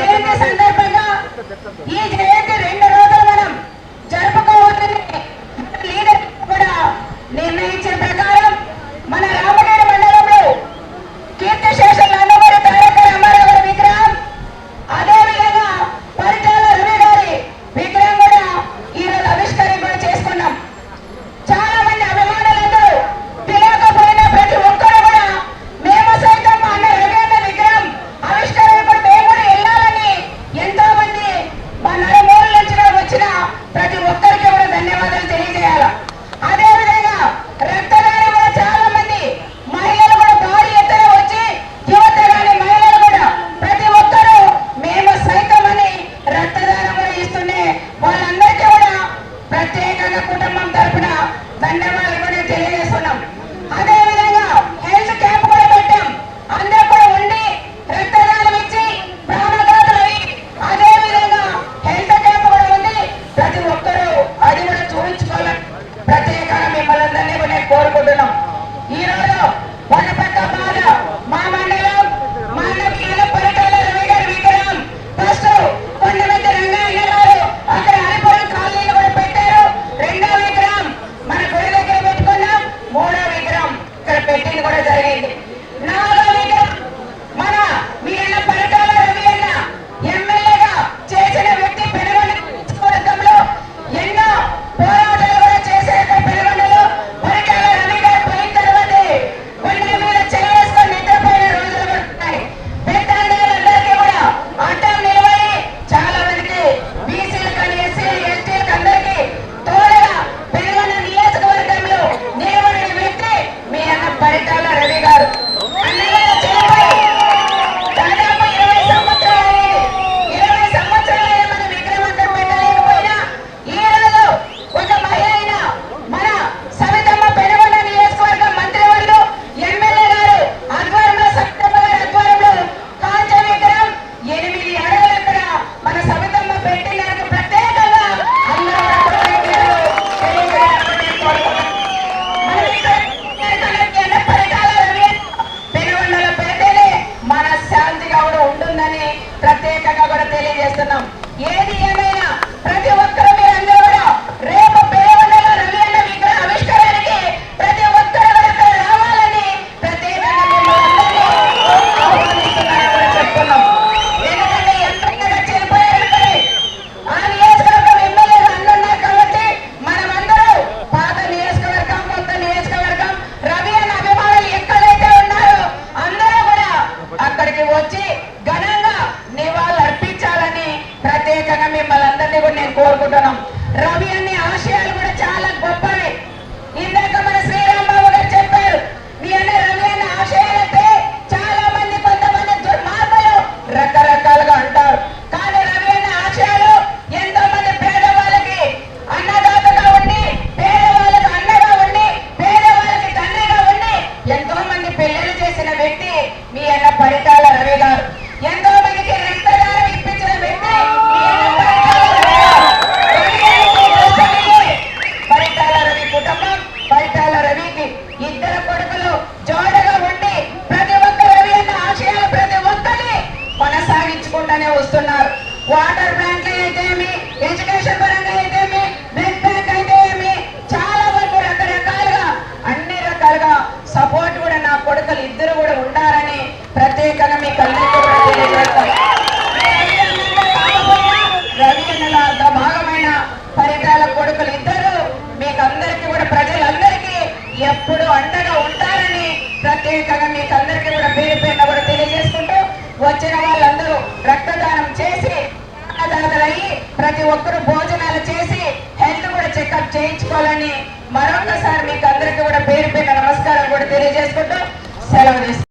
జయంతి సందర్భంగా ఈ జయంతి రెండు కుటుంబం తరఫున ధన్యవాదాలు. கட்டணம் రవి అనే ఆశయాలు వస్తున్నారు. వాటర్ ప్లాంట్లు అయితేమి ఎడ్యుకేషన్ పరంగా అయితేమి బ్లడ్ బ్యాంక్ అయితేమి చాలా వరకు రకరకాలుగా అన్ని రకాలుగా సపోర్ట్ కూడా నా కొడుకులు ఇద్దరు కూడా ఉండాలని ప్రత్యేకంగా మీ కళ్ళతో రవి అన్నల భాగమైన ఫలితాల కొడుకులు ఇద్దరు మీకు అందరికీ కూడా ప్రజలందరికీ ఎప్పుడు అండగా ఉంటారని ప్రత్యేకంగా మీకు అందరికీ కూడా పేరు పేరు కూడా తెలియజేస్తారు వచ్చిన వాళ్ళందరూ రక్తదానం చేసి అన్నదాతలయ్యి ప్రతి ఒక్కరు భోజనాలు చేసి హెల్త్ కూడా చెకప్ చేయించుకోవాలని మరొకసారి మీకు అందరికీ కూడా పేరు పేరు నమస్కారం కూడా తెలియజేసుకుంటూ సెలవు